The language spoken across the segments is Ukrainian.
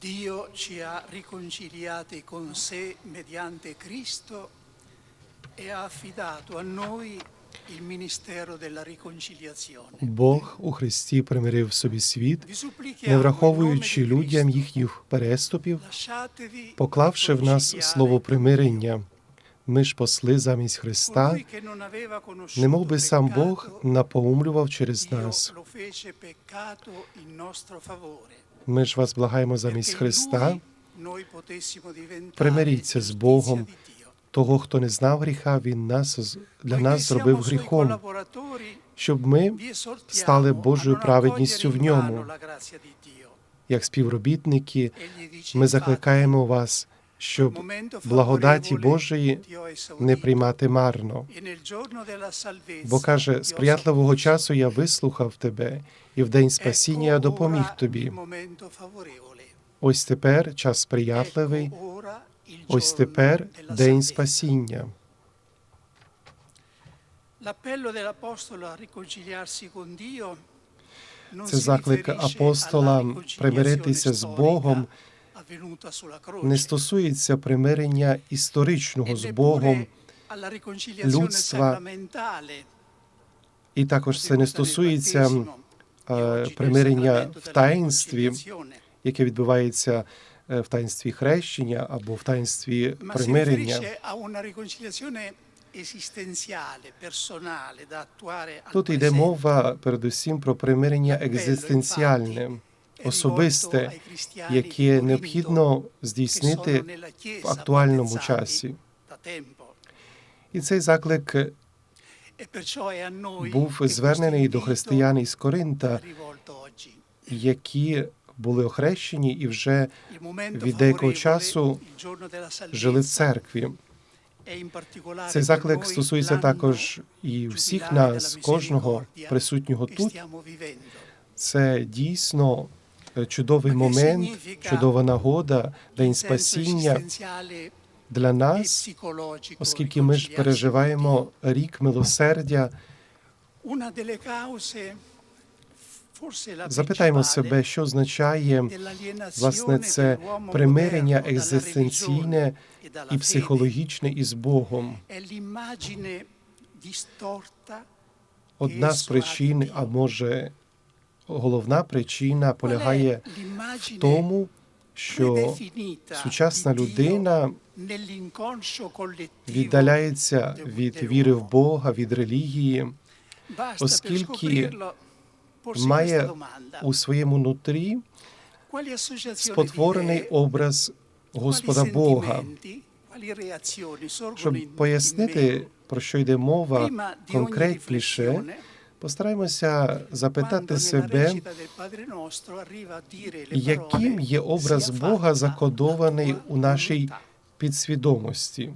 Dio ci ha riconciliati con sé mediante Cristo e ha affidato a noi il ministero della riconciliazione. Бог у Христі примирив собі світ, не враховуючи людям їхніх переступів, поклавши в нас слово примирення. Ми ж посли замість Христа, немов би сам Бог напоумлював через нас. Ми ж вас благаємо замість Христа, примиріться з Богом. того, хто не знав гріха, Він нас для нас зробив гріхом, щоб ми, стали Божою праведністю в ньому. як співробітники, ми закликаємо вас, щоб благодаті Божої не приймати марно. E Бо каже, сприятливого часу я вислухав тебе, і в день спасіння я допоміг тобі. Ось тепер час сприятливий, ось тепер день спасіння. Це заклик апостола примиритися з Богом не стосується примирення історичного e з Богом, людства. і також це не стосується примирення в таїнстві, яке відбувається е, в таїнстві хрещення або в таїнстві примирення. Тут йде мова передусім про примирення екзистенціальне, особисте, яке необхідно здійснити в актуальному часі. І цей заклик був звернений до християн із Коринта, які були охрещені і вже від деякого часу жили в церкві. Цей заклик стосується також і всіх нас, кожного присутнього тут. Це дійсно е, чудовий момент, чудова нагода, день спасіння для нас, оскільки ми ж переживаємо рік милосердя. Запитаємо себе, що означає власне це примирення екзистенційне і психологічне із Богом. Одна з причин, а може головна причина полягає в тому, що сучасна людина віддаляється від віри в Бога, від релігії, оскільки має у своєму нутрі спотворений образ Господа Бога. Щоб пояснити, про що йде мова конкретніше, постараємося запитати себе, яким є образ Бога закодований у нашій підсвідомості.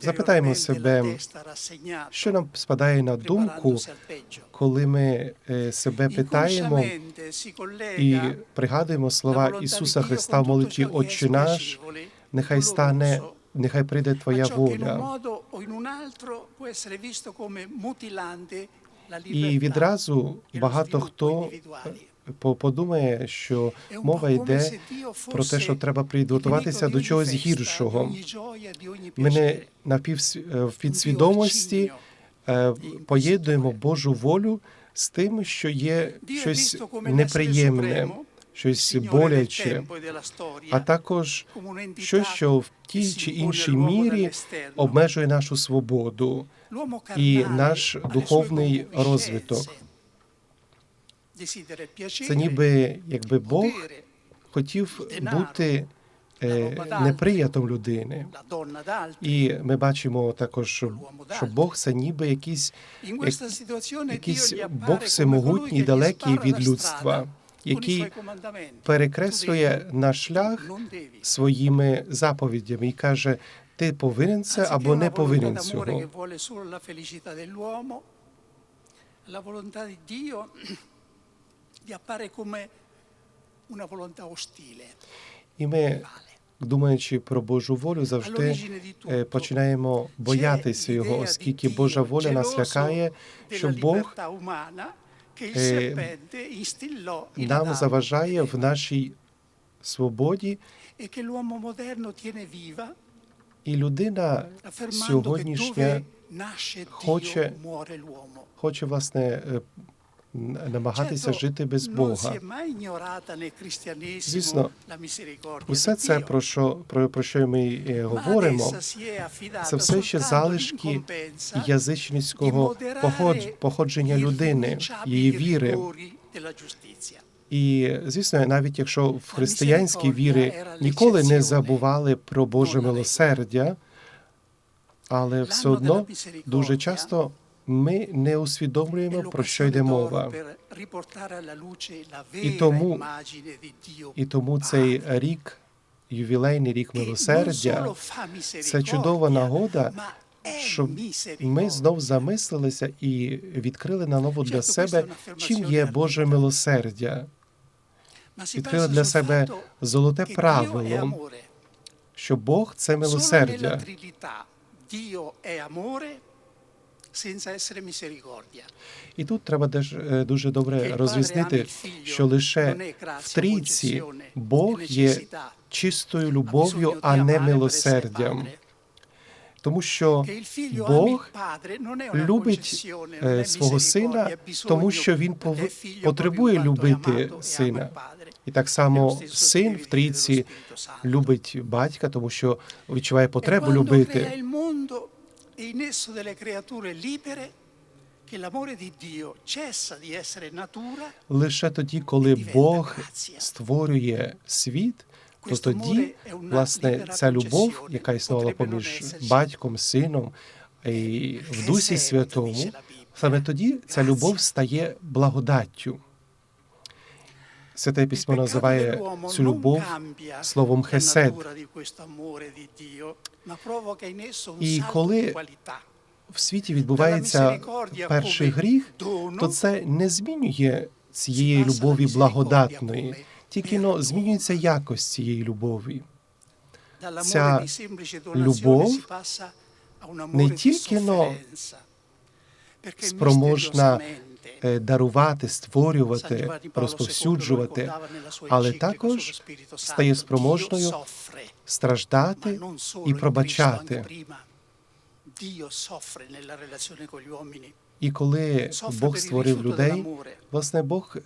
Запитаємо себе, Що нам спадає на думку, коли ми е, себе питаємо і пригадуємо слова Ісуса Христа в молитві Отче наш, нехай стане, нехай прийде Твоя воля. І відразу багато хто подумає, що мова йде про те, що треба підготуватися до чогось гіршого. Ми на е, в підсвідомості е, поєднуємо Божу волю з тим, що є щось неприємне, щось боляче, а також щось, що в тій чи іншій мірі обмежує нашу свободу і наш духовний розвиток. Це ніби якби Бог хотів бути е, неприятом людини. І ми бачимо також, що, що Бог це ніби якийсь, якийсь Бог всемогутній, далекий від людства, який перекреслює наш шлях своїми заповідями і каже: ти повинен це або не повинен цього. La volontà di Dio gli appare come una volontà ostile. І ми, думаючи про Божу волю, завжди починаємо боятися його, оскільки Божа воля нас лякає, що Бог нам заважає в нашій свободі, і людина сьогоднішня хоче- хоче власне намагатися жити без Бога. Звісно, Усе це про що про, про що ми е, говоримо, це все ще залишки язичницького поход- походження людини, її віри. І звісно, навіть якщо в християнській вірі ніколи не забували про Боже милосердя, але все одно дуже часто ми не усвідомлюємо про що йде мова. І тому, І тому цей рік, ювілейний рік милосердя, це чудова нагода, щоб ми знов замислилися і відкрили наново для себе, чим є Боже милосердя, відкрили для себе золоте правило, що Бог це милосердя. Senza essere misericordia. І тут треба е, дуже добре розрізнити, що лише в трійці Бог є чистою любов'ю, а не милосердям. Тому що Бог любить е, свого сина, тому що він потребує любити сина. І так само син в трійці любить батька, тому що відчуває потребу любити. Mondo e in esso delle creature libere che l'amore di Dio cessa di essere natura Лише тоді, коли Бог створює світ, то тоді, власне, ця любов, яка існувала поміж батьком, сином і в Дусі Святому, саме тоді ця любов стає благодаттю. Святе письмо називає цю любов словом хесед. І коли в світі відбувається перший гріх, то це не змінює цієї любові благодатної, тільки но змінюється якість цієї любові. ця любов не тільки но спроможна дарувати, створювати, розповсюджувати, але також стає спроможною страждати і пробачати. І коли Бог створив людей, власне, Бог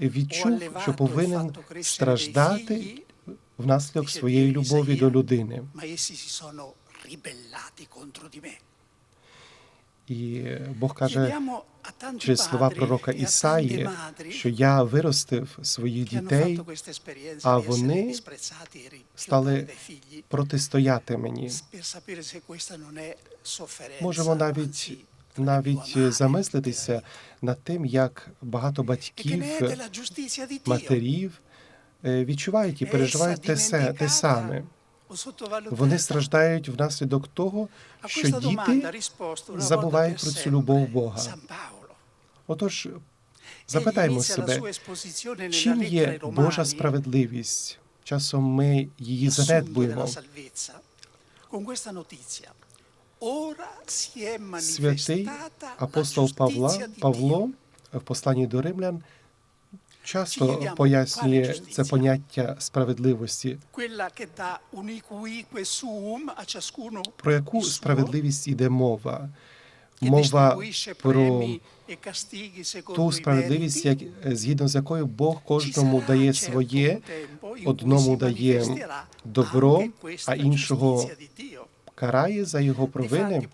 відчув, що повинен страждати внаслідок своєї любові до людини. І Бог каже через слова пророка e Ісаї, що я виростив своїх дітей, а вони e стали протистояти мені. Можемо навіть навіть замислитися над тим, як багато E батьків, матерів е, відчувають і переживають те, те саме. Вони страждають внаслідок того, що діти забувають про цю любов Бога. Отож, запитаємо себе, чим є Божа справедливість? Часом ми її занедбуємо. Святий апостол Павла Павло в посланні до римлян часто пояснює це поняття справедливості. ciascuno Про яку справедливість йде мова? Мова про e ту справедливість, як згідно з якою Бог кожному дає своє, одному дає добро, а іншого карає за його провини.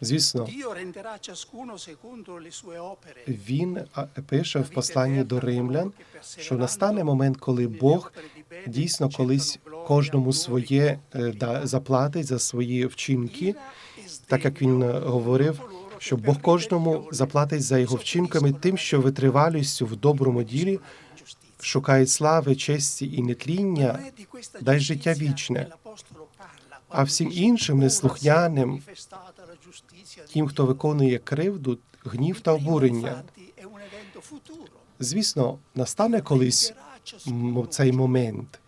Звісно, він пише в посланні до римлян, що настане момент, коли Бог дійсно колись кожному своє е, да, заплатить за свої вчинки, так як він е, говорив, що Бог кожному заплатить за його вчинками тим, що витривалістю в доброму ділі шукають слави, честі і нетління, дай життя вічне. А всім іншим неслухняним, тим, хто виконує кривду, гнів та обурення. Звісно, настане колись цей момент.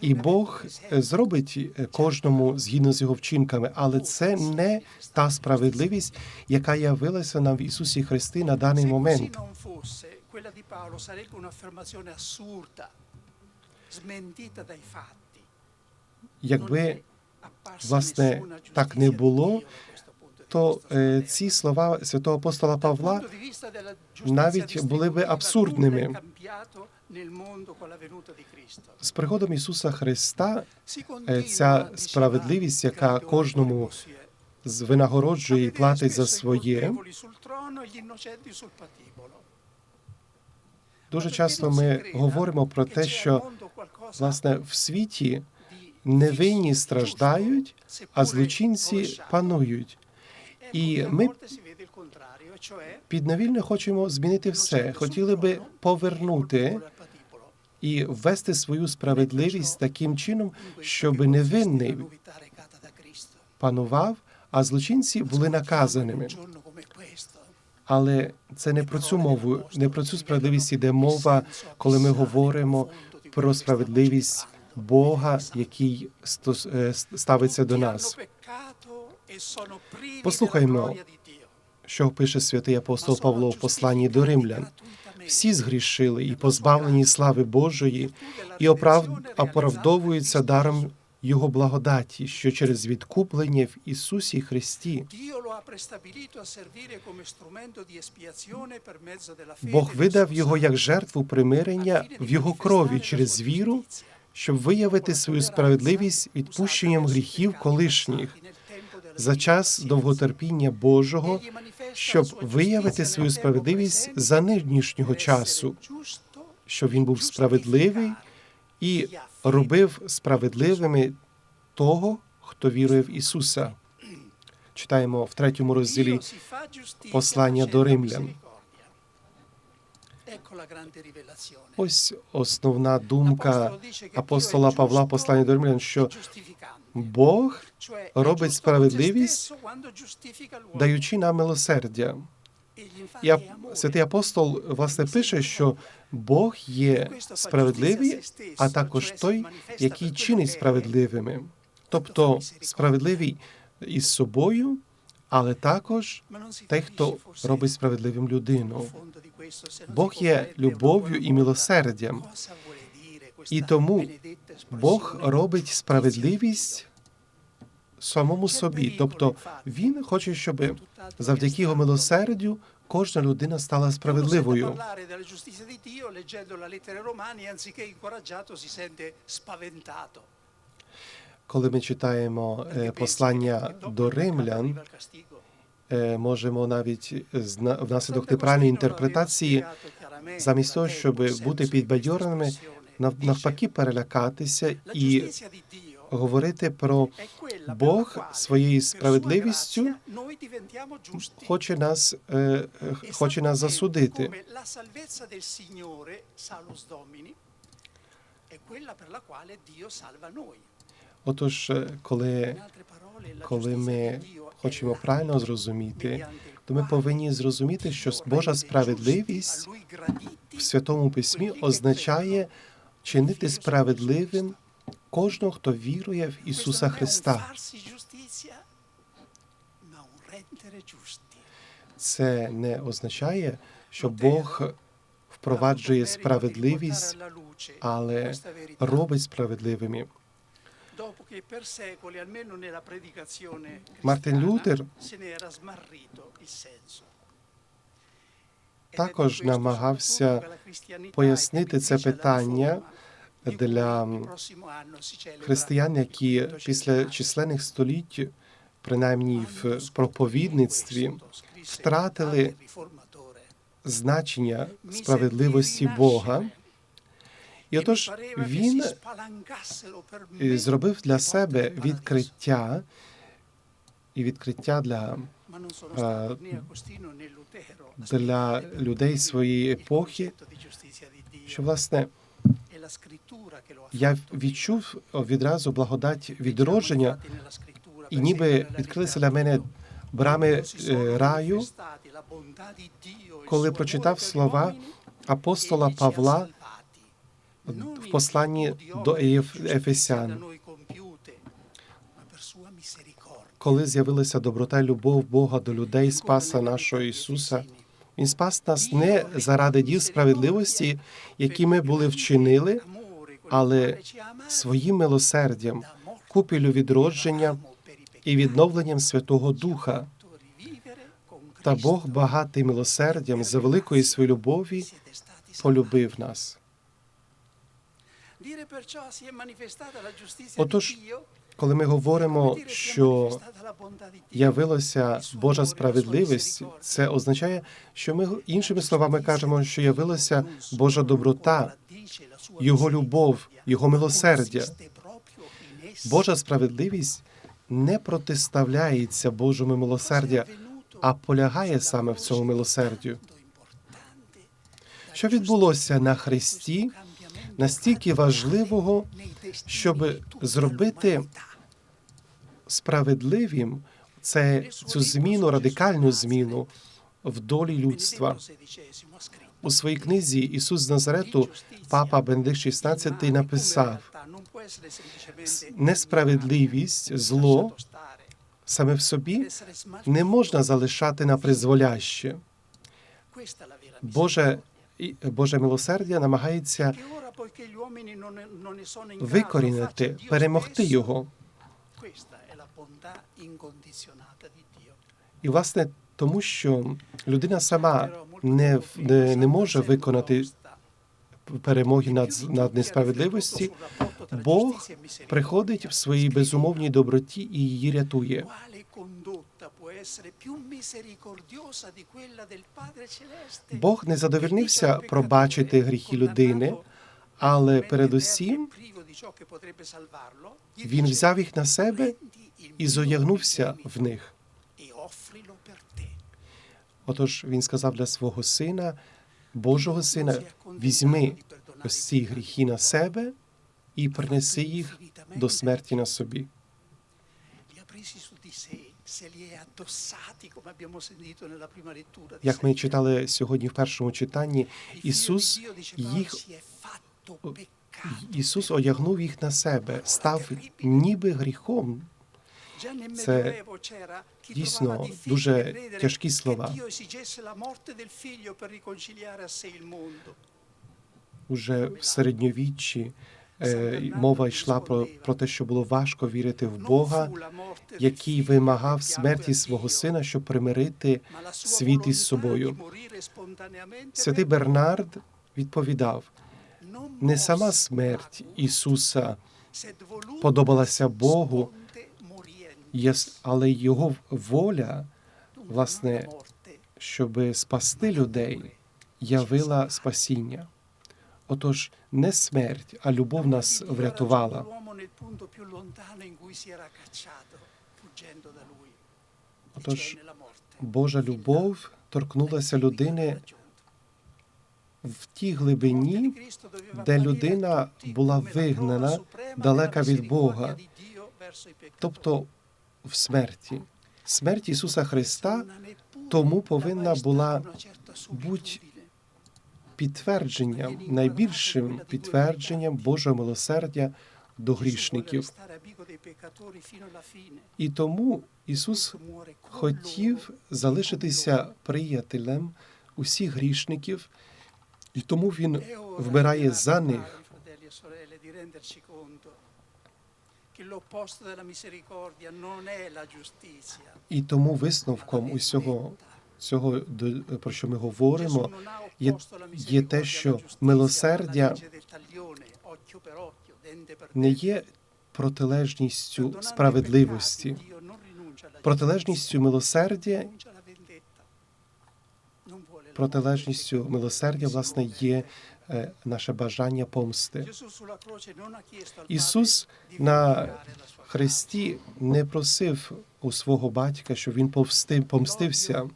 І Бог е, зробить е, кожному згідно з його вчинками, але це не та справедливість, яка явилася нам в Ісусі Христі на даний момент. Якби власне, так не було, то е, ці слова святого апостола Павла навіть були би абсурдними. з приходом Ісуса Христа е, ця справедливість, яка кожному винагороджує і платить за своє. e. Дуже часто ми говоримо про те, що власне в світі невинні страждають, а злочинці панують. І ми- Підневільно хочемо змінити все. Хотіли би повернути і ввести свою справедливість таким чином, щоб невинний панував, а злочинці були наказаними. Але це не про цю мову, не про цю справедливість іде мова, коли ми говоримо про справедливість Бога, який е, ставиться до нас. Послухаймо, Що пише святий апостол Павло в посланні до римлян. Всі згрішили і позбавлені слави Божої, і оправ... оправдовуються даром Його благодаті, що через відкуплення в Ісусі Христі Бог видав його як жертву примирення в його крові через віру, щоб виявити свою справедливість відпущенням гріхів колишніх за час довготерпіння Божого, щоб виявити свою справедливість за нинішнього часу, щоб він був справедливий і робив справедливими того, хто вірує в Ісуса. Читаємо в третьому розділі послання до римлян. Ось основна думка апостола Павла, послання до римлян, що Бог робить справедливість, даючи нам милосердя. І святий апостол власне пише, що Бог є справедливий, а також той, який чинить справедливими, тобто справедливий із собою, але також той, хто робить справедливим людину. Бог є любов'ю і милосердям, і тому Бог робить справедливість самому собі. Тобто він хоче, щоб завдяки його милосердю кожна людина стала справедливою. Коли ми читаємо е, послання до римлян, е, можемо навіть внаслідок неправильної інтерпретації, замість того, щоб бути підбадьореними, навпаки перелякатися і говорити про Бог своєю справедливістю хоче нас, е, е, хоче нас засудити. Отож, е, коли, коли ми хочемо правильно зрозуміти, то ми повинні зрозуміти, що Божа справедливість в Святому Письмі означає чинити справедливим кожного, хто вірує в Ісуса Христа. Це не означає, що Бог впроваджує справедливість, але робить справедливими. Мартин Лютер також намагався пояснити це питання для християн, які 800 після численних століть, принаймні в проповідництві, втратили значення справедливості Бога. І E отож він е, зробив для себе відкриття і відкриття для, Eh, для людей своєї епохи, що власне я відчув відразу благодать відродження, і ніби відкрилися для мене брами е, раю, e коли прочитав слова апостола Павла, в посланні до Еф- Ефесян. Коли з'явилася доброта любов Бога до людей, Спаса нашого Ісуса, Він спас нас не заради діл справедливості, які ми були вчинили, але своїм милосердям, купілю відродження і відновленням Святого Духа. Та Бог багатий милосердям за великої своєї любові полюбив нас. Отож, Коли ми говоримо, що явилася Божа справедливість, це означає, що ми іншими словами кажемо, що явилася Божа доброта, Його любов, Його милосердя. Божа справедливість не протиставляється Божому милосердя, а полягає саме в цьому милосердю. Що відбулося на Христі, настільки важливого, щоб зробити справедливим це цю зміну, радикальну зміну в долі людства. У своїй книзі Ісус з Назарету, папа Бенедикт XVI написав: несправедливість, зло саме в собі не можна залишати на призволяще. Боже, Боже милосердя намагається викорінити, перемогти його. І власне тому, що людина сама не, не, не може виконати перемоги над, над несправедливості, Бог приходить в своїй безумовній доброті і її рятує. Бог не задовольнився пробачити гріхи людини, але передусім він взяв їх на себе і зоягнувся в них. Отож він сказав для свого сина, Божого сина, візьми ось ці гріхи на себе і принеси їх до смерті на собі. Як ми читали сьогодні в першому читанні, Ісус їх Ісус одягнув їх на себе, став ніби гріхом. Це дійсно дуже тяжкі слова. Уже в середньовіччі е, мова йшла про, про те, що було важко вірити в Бога, який вимагав смерті свого сина, щоб примирити світ із собою. Святий Бернард відповідав: не сама смерть Ісуса подобалася Богу, але його воля, власне, щоб спасти людей, явила спасіння. Отож, не смерть, а любов нас врятувала. Отож, Божа любов торкнулася людини в тій глибині, де людина була вигнана далека від Бога, тобто в смерті. Смерть Ісуса Христа тому повинна була бути підтвердженням, найбільшим підтвердженням Божого милосердя до грішників. І тому Ісус хотів залишитися приятелем усіх грішників, і тому Він вмирає за них. І тому висновком усього цього, про що ми говоримо, є, є те, що милосердя не є протилежністю справедливості. Протилежністю милосердя, протилежністю милосердя, власне, є е, наше бажання помсти. Ісус на Христі не просив у свого батька, щоб він повстив, помстився.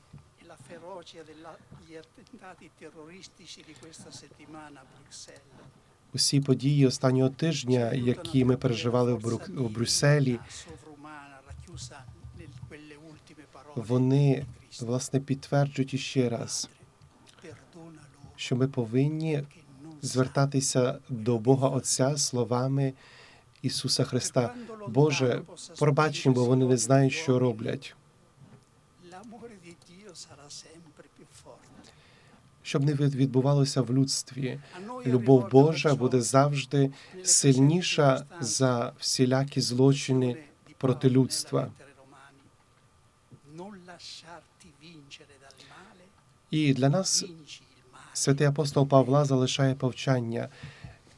Усі події останнього тижня, які ми переживали в, Брук... в Брюсселі, вони власне підтверджують іще раз, що ми повинні звертатися до Бога Отця словами Ісуса Христа. Боже, пробач їм, бо вони не знають, що роблять. Щоб не відбувалося в людстві. Любов Божа буде завжди сильніша за всілякі злочини проти людства. І для нас. Святий апостол Павла залишає повчання.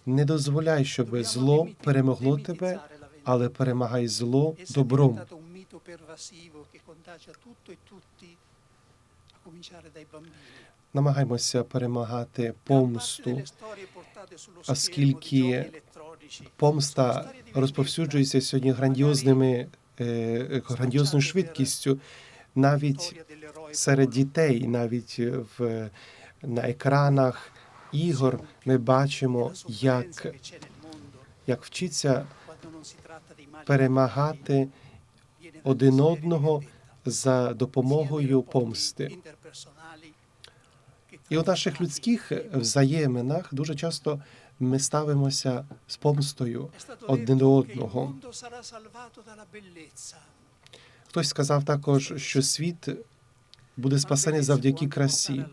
Не дозволяй, щоб зло перемогло тебе, але перемагай зло добром. Намагаймося перемагати помсту. оскільки Помста розповсюджується сьогодні грандіозними е, грандіозною швидкістю, навіть серед дітей, навіть в на екранах ігор ми бачимо, як, як вчиться перемагати один одного за допомогою помсти. І у наших людських взаєминах дуже часто ми ставимося з помстою один до одного. Хтось сказав також, що світ буде спасений завдяки красі.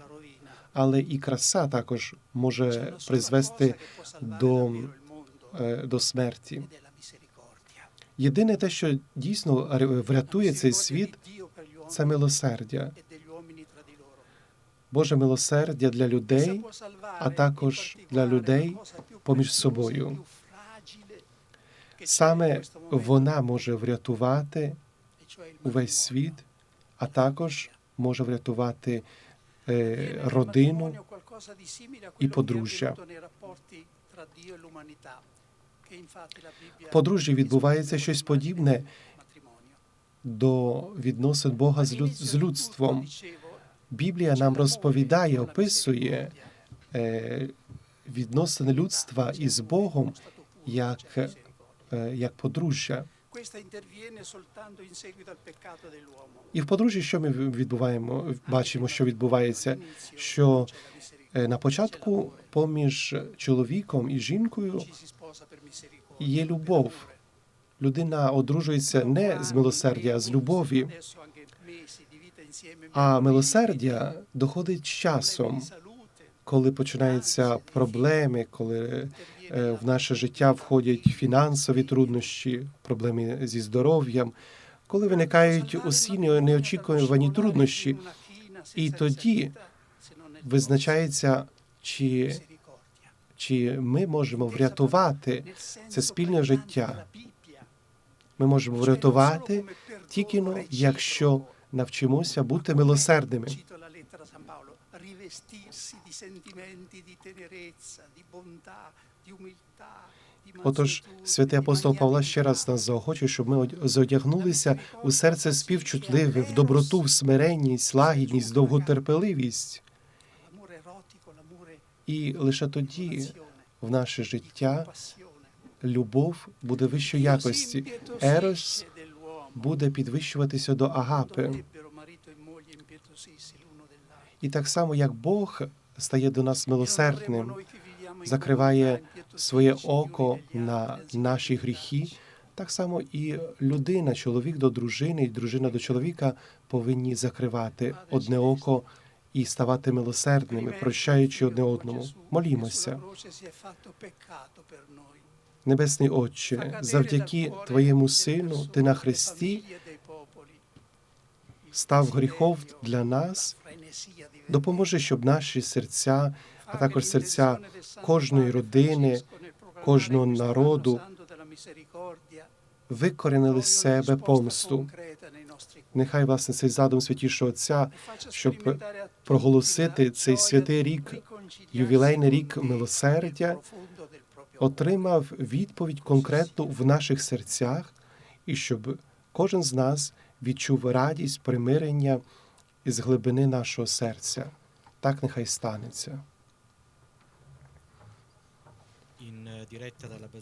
Але і краса також може призвести до, е, до смерті. Єдине те, що дійсно врятує цей світ, це милосердя. e. Боже милосердя для людей, а також для людей поміж e собою. Саме вона може врятувати e увесь світ, а також може врятувати е, родину. simile a і подружжя. В подружжі відбувається щось подібне до відносин Бога з, люд, з людством. Біблія нам розповідає, описує е, відносини людства із Богом як, е, як подружжя. І в подружжі, що ми відбуваємо, бачимо, що відбувається, що е, на початку поміж чоловіком і жінкою є любов. Людина одружується не з милосердя, а з любові. А милосердя доходить з часом, коли починаються проблеми, коли е, в наше життя входять фінансові труднощі, проблеми зі здоров'ям, коли виникають усі неочікувані труднощі, і тоді визначається, чи, чи ми можемо врятувати це спільне життя. Ми можемо врятувати тільки ну, якщо навчимося бути милосердними. Rivestirsi di sentimenti di tenerezza, di bontà, di umiltà, Отож, святий апостол Павла ще раз нас заохочує, щоб ми од- зодягнулися у серце співчутливе, в доброту, в смиренність, лагідність, довготерпеливість. І лише тоді в наше життя любов буде вищої якості. Ерос буде підвищуватися до агапи. І так само, як Бог стає до нас милосердним, закриває своє око на наші гріхи, так само і людина, чоловік до дружини, і дружина до чоловіка повинні закривати одне око і ставати милосердними, прощаючи одне одному. Молімося. Небесний Отче, завдяки Твоєму Сину, Ти на Христі став гріхов для нас. Допоможи, щоб наші серця, а також серця кожної родини, кожного народу викорінили з себе помсту. Нехай власне цей задум святішого Отця, щоб проголосити цей святий рік, ювілейний рік милосердя, отримав відповідь конкретну в наших серцях, і щоб кожен з нас відчув радість примирення із глибини нашого серця. Так нехай станеться.